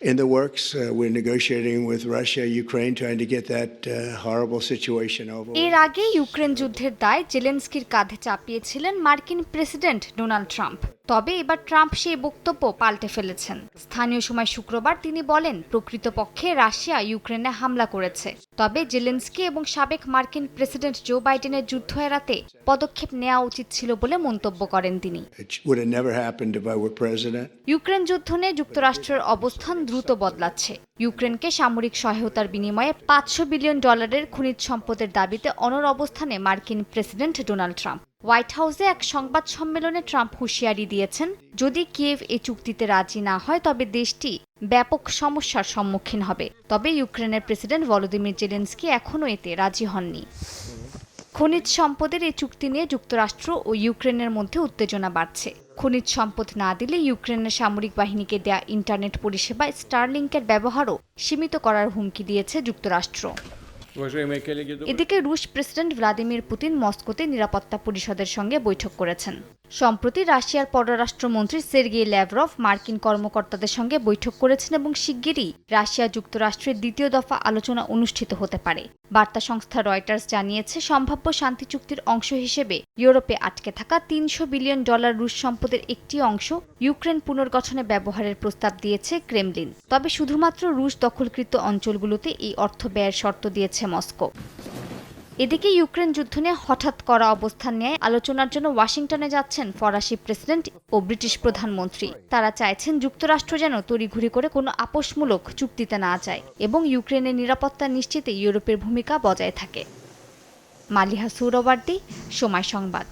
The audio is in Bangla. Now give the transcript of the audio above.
in the works. Uh, we're negotiating with Russia, Ukraine, trying to get that uh, horrible situation over. এর আগে ইউক্রেন যুদ্ধের দায় জেলেনস্কির কাঁধে চাপিয়েছিলেন মার্কিন প্রেসিডেন্ট ডোনাল্ড ট্রাম্প তবে এবার ট্রাম্প সেই বক্তব্য পাল্টে ফেলেছেন। স্থানীয় সময় শুক্রবার তিনি বলেন প্রকৃতপক্ষে রাশিয়া ইউক্রেনে হামলা করেছে। তবে জেলেন্সকি এবং সাবেক মার্কিন প্রেসিডেন্ট জো বাইডেনের যুদ্ধ এড়াতে পদক্ষেপ নেওয়া উচিত ছিল বলে মন্তব্য করেন তিনি. ইউক্রেন যুদ্ধ নিয়ে যুক্তরাষ্ট্রের অবস্থান দ্রুত বদলাচ্ছে। ইউক্রেনকে সামরিক সহায়তার বিনিময়ে পাঁচশো বিলিয়ন ডলারের খনিজ সম্পদের দাবিতে অনর অবস্থানে মার্কিন প্রেসিডেন্ট ডোনাল্ড ট্রাম্প। হোয়াইট হাউসে এক সংবাদ সম্মেলনে ট্রাম্প হুঁশিয়ারি দিয়েছেন, যদি কিয়েভ এ চুক্তিতে রাজি না হয়, তবে দেশটি ব্যাপক সমস্যার সম্মুখীন হবে। তবে ইউক্রেনের প্রেসিডেন্ট ভলোদিমির জেলেন্সকি এখনও এতে রাজি হননি। খনিজ সম্পদের এই চুক্তি নিয়ে যুক্তরাষ্ট্র ও ইউক্রেনের মধ্যে উত্তেজনা বাড়ছে। খনিজ সম্পদ না দিলে ইউক্রেনের সামরিক বাহিনীকে দেয়া ইন্টারনেট পরিষেবা স্টারলিংকের ব্যবহারও সীমিত করার হুমকি দিয়েছে যুক্তরাষ্ট্র। এদিকে রুশ প্রেসিডেন্ট ভ্লাদিমির পুতিন মস্কোতে নিরাপত্তা পরিষদের সঙ্গে বৈঠক করেছেন। সম্প্রতি রাশিয়ার পররাষ্ট্রমন্ত্রী সের্গেই ল্যাভরভ মার্কিন কর্মকর্তাদের সঙ্গে বৈঠক করেছেন এবং শিগগিরই রাশিয়া যুক্তরাষ্ট্রের দ্বিতীয় দফা আলোচনা অনুষ্ঠিত হতে পারে। বার্তা সংস্থা রয়টার্স জানিয়েছে, সম্ভাব্য শান্তি চুক্তির অংশ হিসেবে ইউরোপে আটকে থাকা তিনশো বিলিয়ন ডলার রুশ সম্পদের একটি অংশ ইউক্রেন পুনর্গঠনে ব্যবহারের প্রস্তাব দিয়েছে ক্রেমলিন। তবে শুধুমাত্র রুশ দখলকৃত অঞ্চলগুলোতে এই অর্থ ব্যয়ের শর্ত দিয়েছে মস্কো। এদিকে ইউক্রেন যুদ্ধ নিয়ে হঠাৎ করা অবস্থান নিয়ে আলোচনার জন্য ওয়াশিংটনে যাচ্ছেন ফরাসি প্রেসিডেন্ট ও ব্রিটিশ প্রধানমন্ত্রী। তারা চাইছেন যুক্তরাষ্ট্র যেন তড়িঘড়ি করে কোনো আপোষমূলক চুক্তিতে না যায় এবং ইউক্রেনের নিরাপত্তা নিশ্চিতে ইউরোপের ভূমিকা বজায় থাকে। মালিহা সৌরবার্দি সময় সংবাদ।